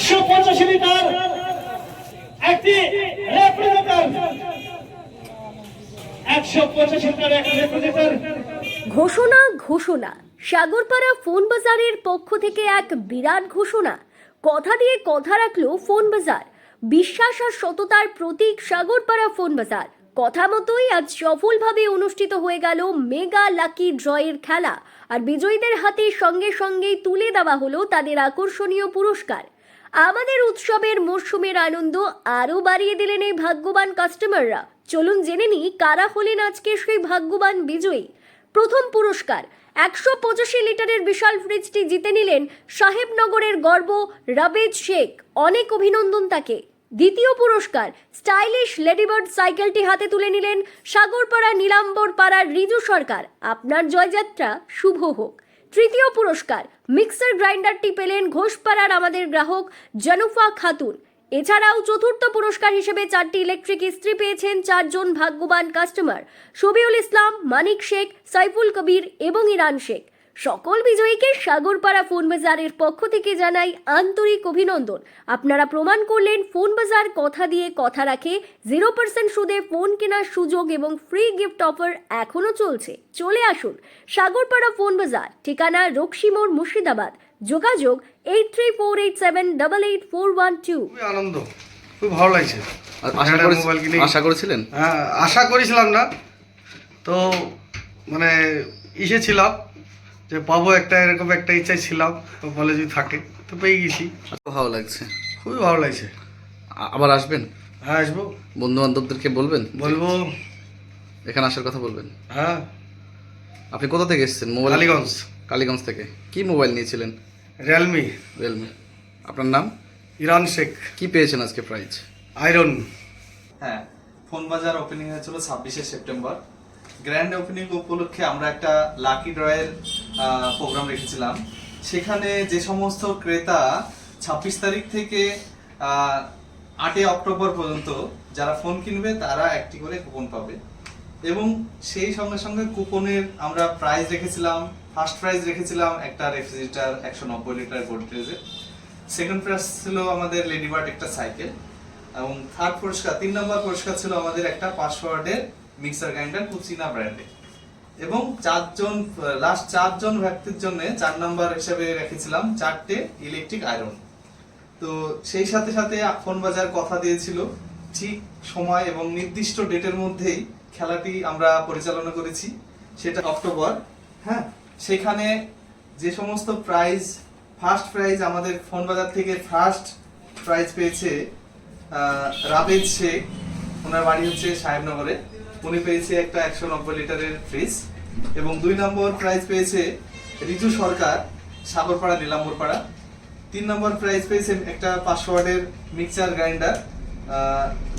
একশো পঁচাশি লিটার একটি ঘোষণা ঘোষণা। সাগরপাড়া ফোন বাজারের পক্ষ থেকে এক বিরাট ঘোষণা। কথা দিয়ে কথা রাখল ফোন বাজার। বিশ্বাস আর সততার প্রতীক সাগরপাড়া ফোন বাজার। কথা মতোই আজ সফলভাবে অনুষ্ঠিত হয়ে গেল মেগা লাকি ড্রয়ের খেলা। আর বিজয়ীদের হাতে সঙ্গে সঙ্গেই তুলে দেওয়া হলো তাদের আকর্ষণীয় পুরস্কার। আমাদের উৎসবের মরশুমের আনন্দ আরও বাড়িয়ে দিলেন এই ভাগ্যবান কাস্টমাররা চলুন জেনে নিই কারা হলেন আজকে সেই ভাগ্যবান বিজয়ী। প্রথম পুরস্কার, একশো পঁচাশি লিটারের বিশাল ফ্রিজটি জিতে নিলেন সাহেবনগরের গর্ব রাবেজ শেখ। অনেক অভিনন্দন তাকে। দ্বিতীয় পুরস্কার স্টাইলিশ লেডিবার্ড সাইকেলটি হাতে তুলে নিলেন সাগরপাড়া নীলাম্বর পাড়ার রিজু সরকার। আপনার জয়যাত্রা শুভ হোক। তৃতীয় পুরস্কার, মিক্সার গ্রাইন্ডারটি পেলেন ঘোষপাড়ার আমাদের গ্রাহক জানুফা খাতুন। এছাড়াও চতুর্থ পুরস্কার হিসেবে চারটি ইলেকট্রিক ইস্ত্রি পেয়েছেন চারজন ভাগ্যবান কাস্টমার শবিউল ইসলাম, মানিক শেখ, সাইফুল কবির এবং ইরান শেখ। সকল বিজয়ীকে সাগরপাড়া ফোন বাজারের পক্ষ থেকে জানাই আন্তরিক অভিনন্দন। আপনারা প্রমাণ করলেন ফোন বাজার কথা দিয়ে কথা রাখে জিরো পার্সেন্ট সুদে ফোন কেনার সুযোগ এবং ফ্রি গিফট অফার এখনও চলছে। চলে আসুন সাগরপাড়া ফোন বাজার ঠিকানা রক্সিমোড় মুর্শিদাবাদ। যোগাযোগ eight three four eight seven double eight four one two আনন্দ খুব ভালো লাগছে। আশা করে আশা করেছিলেন? হ্যাঁ আশা করেছিলাম না। তো মানে ইসে ছিলাম যে পাবো একটা এরকম একটা ইচ্ছায় ছিলাম তো বলে যদি থাকে তো পেয়ে গেছি। ভালো লাগছে। খুবই ভালো লাগছে। আবার আসবেন? হ্যাঁ আসব। বন্ধু বান্ধবদেরকে বলবেন? বলব। এখানে আসার কথা বলবেন? হ্যাঁ। আপনি কোথা থেকে এসেছেন? মোবাইল কালীগঞ্জ। কালীগঞ্জ থেকে। কি মোবাইল নিয়েছিলেন? রিয়েলমি রিয়েলমি আপনার নাম? ইরান শেখ। কি পেয়েছেন আজকে প্রাইজ আয়রন হ্যাঁ ফোন বাজার ওপেনিং হয়েছিল ছাব্বিশে সেপ্টেম্বর। গ্র্যান্ড ওপেনিং উপলক্ষে আমরা একটা লাকি ড্রয়ের প্রোগ্রাম রেখেছিলাম। সেখানে যে সমস্ত ক্রেতা ছাব্বিশ তারিখ থেকে আটই অক্টোবর পর্যন্ত যারা ফোন কিনবে, তারা একটি করে কুপন পাবে। এবং সেই সঙ্গে সঙ্গে কুপনের আমরা প্রাইজ রেখেছিলাম ফার্স্ট প্রাইজ রেখেছিলাম একটা রেফ্রিজারেটর একশো নব্বই লিটার গোদরেজের সেকেন্ড প্রাইজ ছিল আমাদের লেডিবার্ড একটা সাইকেল এবং থার্ড পুরস্কার, তিন নম্বর পুরস্কার ছিল আমাদের একটা পাসওয়ার্ডের মিক্সার গ্রাইন্ডার কুচিনা ব্র্যান্ডে এবং চারজন লাস্ট চারজন ব্যক্তির জন্য চার নাম্বার হিসেবে রেখেছিলাম চারটে ইলেকট্রিক আয়রন তো সেই সাথে সাথে ফোন বাজার কথা দিয়েছিল, ঠিক সময় এবং নির্দিষ্ট ডেটের মধ্যেই খেলাটি আমরা পরিচালনা করেছি, সেটা অক্টোবর। হ্যাঁ সেখানে যে সমস্ত প্রাইজ ফার্স্ট প্রাইজ আমাদের ফোন বাজার থেকে ফার্স্ট প্রাইজ পেয়েছে রাবেদ শেখ। ওনার বাড়ি হচ্ছে সাহেবনগরে। উনি পেয়েছে একটা একশো নব্বই লিটারের ফ্রিজ। এবং দুই নম্বর প্রাইজ পেয়েছে ঋতু সরকার সাগরপাড়া নীলাম্বরপাড়া। তিন নম্বর প্রাইজ পেয়েছে একটা পাঁচশো ওয়ার্ডের মিক্সচার গ্রাইন্ডার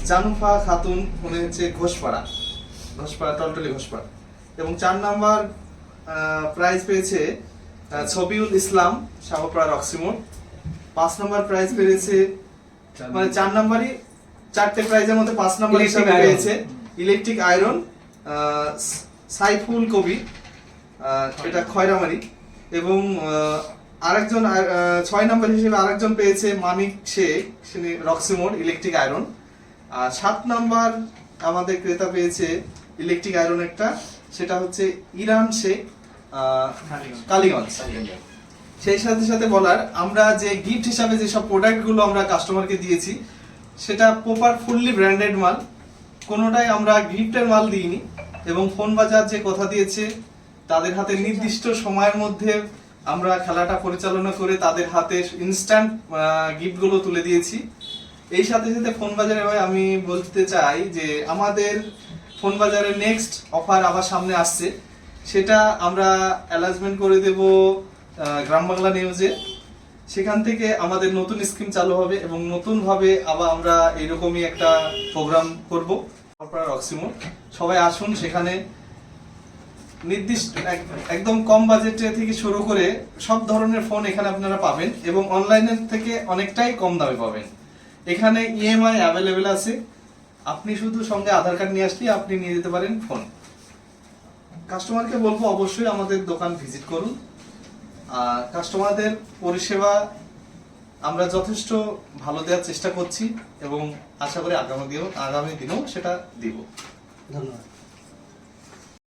জানুফা খাতুন উনি হচ্ছে ঘোষপাড়া। ঘোষপাড়া টলটলি ঘোষপাড়া। এবং চার নম্বর প্রাইজ পেয়েছে ছবিউল ইসলাম সাগরপাড়া রক্সিমোড পাঁচ নম্বর প্রাইজ পেয়েছে মানে চার নম্বরই চারটে প্রাইজের মধ্যে পাঁচ নম্বর হিসাবে পেয়েছে। ইলেকট্রিক আয়রন সাইফুল কবি এটা খয়রামারি এবং আরেকজন ছয় নম্বর হিসেবে আরেকজন পেয়েছে মানিক শেখ তিনি রক্সিমোড ইলেকট্রিক আয়রন। আর সাত নম্বর আমাদের ক্রেতা পেয়েছে ইলেকট্রিক আয়রন একটা সেটা হচ্ছে ইরান শেখ কালীগঞ্জ। সেই সাথে সাথে বলার আমরা যে গিফট হিসাবে যে সব প্রোডাক্টগুলো আমরা কাস্টমারকে দিয়েছি সেটা প্রপার ফুললি ব্র্যান্ডেড মাল কোনোটাই আমরা গিফটের মাল দিইনি এবং ফোন বাজার যে কথা দিয়েছে, তাদের হাতে নির্দিষ্ট সময়ের মধ্যে আমরা খেলাটা পরিচালনা করে তাদের হাতে ইনস্ট্যান্ট গিফটগুলো তুলে দিয়েছি। এই সাথে সাথে ফোন বাজারে ভাই আমি বলতে চাই যে আমাদের ফোন বাজারের নেক্সট অফার আবার সামনে আসছে। সেটা আমরা অ্যালাউন্সমেন্ট করে দেব গ্রাম বাংলা নিউজে সেখান থেকে আমাদের নতুন স্কিম চালু হবে এবং নতুনভাবে আবার আমরা এইরকমই একটা প্রোগ্রাম করব। আপনারা রক্সিমো সবাই আসুন সেখানে। নির্দিষ্ট এক- একদম কম বাজেটে থেকে শুরু করে সব ধরনের ফোন এখানে আপনারা পাবেন এবং অনলাইনের থেকে অনেকটাই কম দামে পাবেন। এখানে ইএমআই অ্যাভেলেবেল আছে। আপনি শুধু সঙ্গে আধার কার্ড নিয়ে আসলে আপনি নিয়ে যেতে পারেন ফোন। কাস্টমারকে বলব অবশ্যই আমাদের দোকান ভিজিট করুন। আর কাস্টমারদের পরিষেবা আমরা যথেষ্ট ভালো দেওয়ার চেষ্টা করছি এবং আশা করি আগামী দিনেও আগামী দিনেও সেটা দিব। ধন্যবাদ।